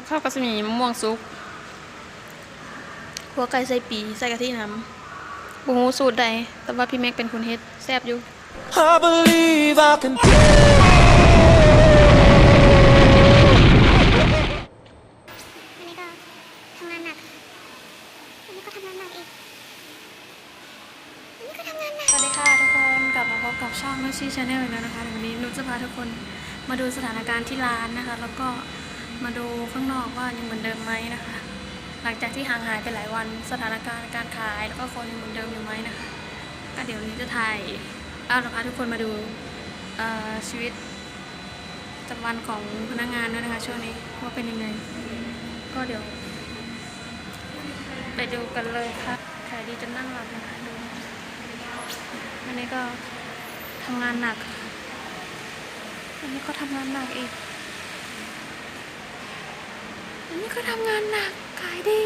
กับข้าวก็จะมีมะม่วงซุปหัวไก่ใส่ปีใส่กะทิน้ำบูฮูสูตรใด แต่ว่าพี่แม็กเป็นคนเฮ็ดแซ่บอยู่ I believe I can อันนี้ก็ทำงานหนักอันนี้ก็ทำงานหนักอีกอันนี้ก็ทำงานหนักสวัสดีค่ะทุกคนกลับมาพบกับช่องนุชชี่ชาแนลอีกแล้วนะคะเดี๋ยววันนี้นุชจะพาทุกคนมาดูสถานการณ์ที่ร้านนะคะ แล้วก็ มาดูข้างนอกว่ายังเหมือนเดิมไหมนะคะ หลังจากที่ห่างหายไปหลายวันสถานการณ์การขายแล้วก็คนยังเหมือนเดิมอยู่ไหมนะคะก็เดี๋ยวนี้จะถ่ายเอาละพาทุกคนมาดูชีวิตประจำวันของพนักงานด้วยนะคะ ช่วงนี้ว่าเป็นยังไง ก็เดี๋ยว ไปดูกันเลยค่ะขายดีจนนั่งหลับนะคะดูวันนี้ก็ทำงานหนักวันนี้ก็ทำงานหนักอีก นนี้ก็ทำงานหนักขายดี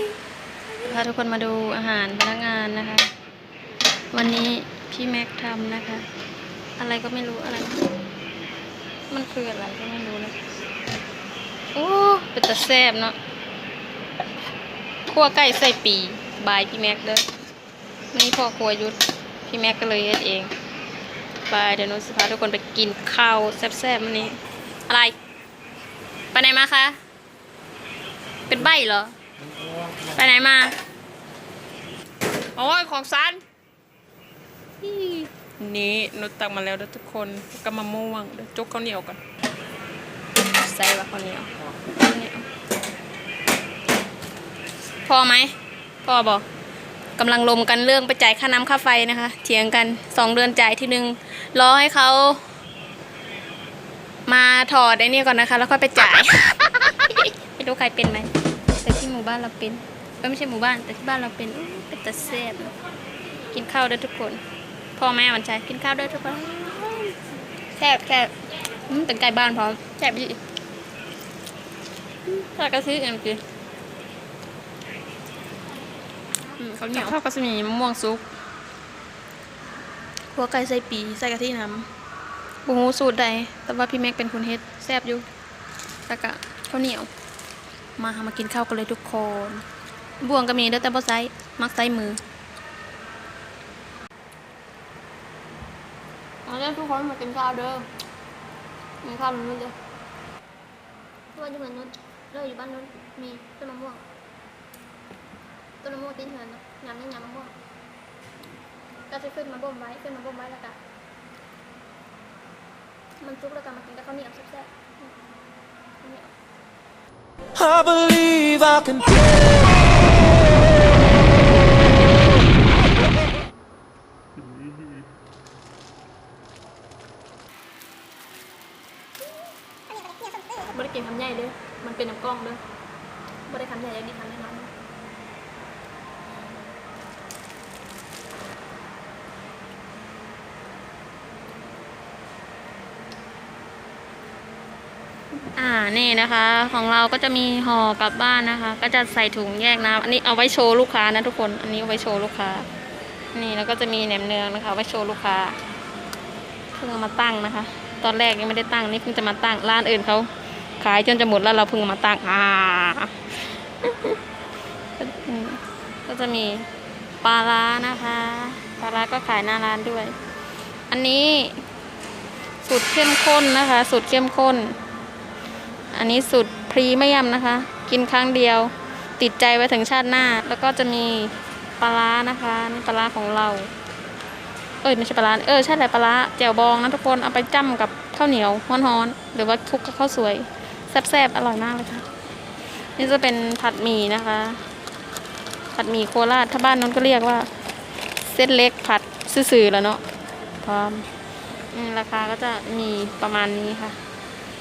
พาทุกคนมาดูอาหารพนักงานนะคะ วันนี้พี่แม็กทำนะคะ อะไรก็ไม่รู้อะไร มันคืออะไรก็ไม่รู้นะโอ้เป็นตะแซบเนาะคั่วไก่ใส่ปีบายพี่แม็กเด้อไม่พ่อครัวยุทธพี่แม็กก็เลยเฮ็ดเองไปเดี๋ยวนุสิพาทุกคนไปกินข้าวแซ่บๆวันนี้ อะไร ไปไหนมาคะ เป็นใบเหรอ ไปไหนมาโอ้ยของซันอี้นี่หนุตักมาแล้วเด้อทุกคนก็มาม่วงเดี๋ยวจกข้าวเหนียวก่อนใส่ว่าข้าวเหนียวข้าวเหนียวพอไหมพอบอกกำลังลมกันเรื่องไปจ่ายค่าน้ำค่าไฟนะคะ เถียงกันสองเดือนจ่ายทีนึงรอให้เขามาถอดไอ้นี่ก่อนนะคะ แล้วค่อยไปจ่าย ไม่รู้ใครเป็นไหมแต่ที่ หมู่บ้านเราเป็นเอ้ยไม่ใช่หมู่บ้าน แต่ที่บ้านเราเป็นอุ๊ยเป็นตะแซ่บกินข้าวด้วยทุกคนพ่อแม่มันใจกินข้าวด้วยทุกคนแซ่บแซ่บอืมเป็นไก่บ้านพร้อมแซ่บดีอืมถ้ากระซื้อเอ็มจีอืมเขาวเหนียวข้าวก็จะมีมะม่วงซุปหัวไก่ใส่ปีใส่กะทิน้ำบูฮูสูตรใดแต่ว่าพี่แม็กเป็นคนเฮ็ดแซ่บอยู่แล้วก็ข้าวเหนียว มาหามากินข้าวกันเลยทุกคน บ่วงก็มีเด้อแต่บ่ใส่มักใส่มือเอาเด้อทุกคนมากินข้าวเด้อกินข้าวมันนู้นเด้อตัวอยู่เหมือนนุชเราอยู่บ้านนุชมีต้นมะม่วงต้นมะม่วงตีนเหือนเนาะยำนี่ยำมะม่วงก็จะขึ้นมาบ่มไว้ขึ้นมาบ่มไว้แล้วก็มันซุกแล้วก็มากินกับข้าวเหนียวแซ่บๆอืมข้าวเหนียว I believe I can play. ไม่ได้กินคำใหญ่เด้อมันเป็นน้ำกล้องเด้อบ่ได้คำใหญ่อย่างนี้คำน้อนๆ อ่านี่นะคะ ของเราก็จะมีห่อกลับบ้านนะคะ ก็จะใส่ถุงแยกน้ำอันนี้เอาไว้โชว์ลูกค้านะทุกคน อันนี้เอาไว้โชว์ลูกค้า นี่แล้วก็จะมีแหนมเนืองนะคะไว้โชว์ลูกค้าเพิ่งมาตั้งนะคะ ตอนแรกยังไม่ได้ตั้งนี่เพิ่งจะมาตั้งร้านอื่นเขาขายจนจะหมดแล้วเราเพิ่งมาตั้งอ่าก็จะมีปลาร้านะคะปลาร้าก็ขายหน้าร้านด้วย อันนี้สูตรเข้มข้นนะคะ สูตรเข้มข้น อันนี้สูตรพรีเมียมนะคะ กินครั้งเดียว ติดใจไว้ถึงชาติหน้า แล้วก็จะมีปลาร้านะคะนี่ปลาร้าของเรา เอ้ยไม่ใช่ปลาร้าเออใช่แหละปลาร้าแจ่วบองนะทุกคนเอาไปจ้ำกับข้าวเหนียวฮ้อนๆหรือว่าคลุกกับข้าวสวยแซ่บๆอร่อยมากเลยค่ะ นี่จะเป็นผัดหมี่นะคะ ผัดหมี่โคราชถ้าบ้านนั้นก็เรียกว่า เส้นเล็กผัดซื่อๆแล้วเนาะพร้อมราคาก็จะมีประมาณนี้ค่ะ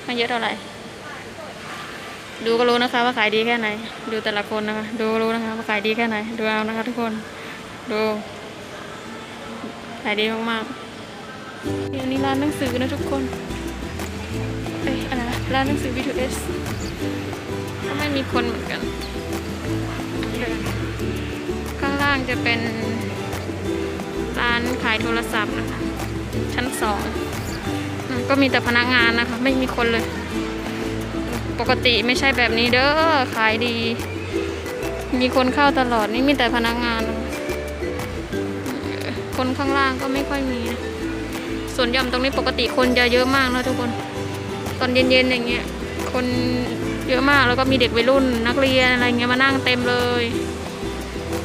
ไม่เยอะเท่าไหร่ ดูก็รู้นะคะว่าขายดีแค่ไหน ดูแต่ละคนนะคะ ดูก็รู้นะคะว่าขายดีแค่ไหน ดูเอานะคะทุกคน ดู ขายดีมากๆอันนี้ร้านหนังสือนะทุกคนเอ้ยอะไรร้านหนังสือ B2S ก็ไม่มีคนเหมือนกันข้างล่างจะเป็นร้านขายโทรศัพท์นะคะชั้นสองก็มีแต่พนักงานนะคะ ไม่มีคนเลย ปกติไม่ใช่แบบนี้เด้อขายดี มีคนเข้าตลอดนี่มีแต่พนักงาน คนข้างล่างก็ไม่ค่อยมีส่วนย่อมตรงนี้ปกติคนจะเยอะมากนะทุกคน ตอนเย็นๆอย่างเงี้ยคนเยอะมากแล้วก็มีเด็กวัยรุ่นนักเรียนอะไรเงี้ยมานั่งเต็มเลย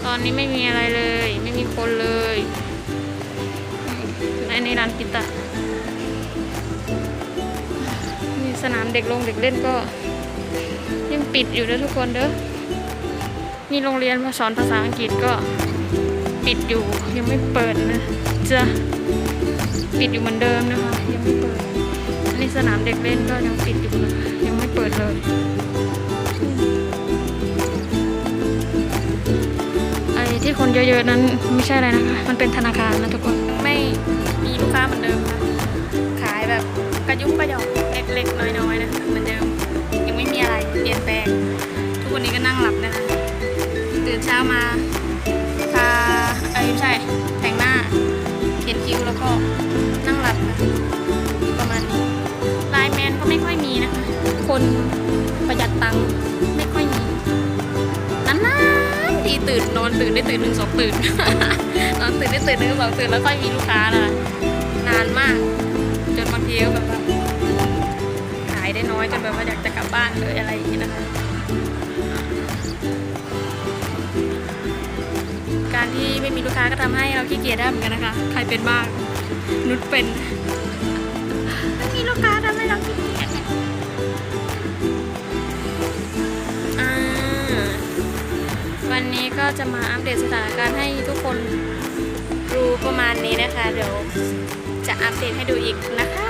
ตอนนี้ไม่มีอะไรเลย ไม่มีคนเลยในในร้านกิตะมีสนามเด็กลงเด็กเล่นก็ ปิดอยู่นะทุกคนเด้อมีโรงเรียนมาสอนภาษาอังกฤษก็ปิดอยู่ยังไม่เปิดนะจะปิดอยู่เหมือนเดิมนะคะ ยังไม่เปิดนนี้สนามเด็กเล่นก็ยังปิดอยู่นะยังไม่เปิดเลยไอ้ที่คนเยอะๆนั้นไม่ใช่อะไรนะคะ มันเป็นธนาคารนะทุกคนไม่มีลูกค้าเหมือนเดิมค่ะขายแบบกระยุกกระยอก มาทาเอ้ยไม่ใช่ แต่งหน้าเขียนคิ้วแล้วก็นั่งหลับค่ะประมาณนี้ไลน์แมนก็ไม่ค่อยมีนะคะ คนประหยัดตังค์ไม่ค่อยมีนานๆทีตื่นนอนตื่นได้ตื่นหนึ่งสองตื่น นอนตื่นได้ตื่นหนึ่งสองตื่นแล้วค่อยมีลูกค้านะคะนานมาก จนบางทีก็แบบว่าขายได้น้อยจนแบบว่าอยากจะกลับบ้านเลยอะไรอย่างนี้นะคะ การที่ไม่มีลูกค้าก็ทำให้เราขี้เกียจได้เหมือนกันนะคะ ใครเป็นบ้าง นุชเป็น ไม่มีลูกค้าทำให้เราขี้เกียจอ่าวันนี้ก็จะมาอัปเดตสถานการณ์ให้ทุกคนรู้ประมาณนี้นะคะ เดี๋ยวจะอัปเดตให้ดูอีกนะคะ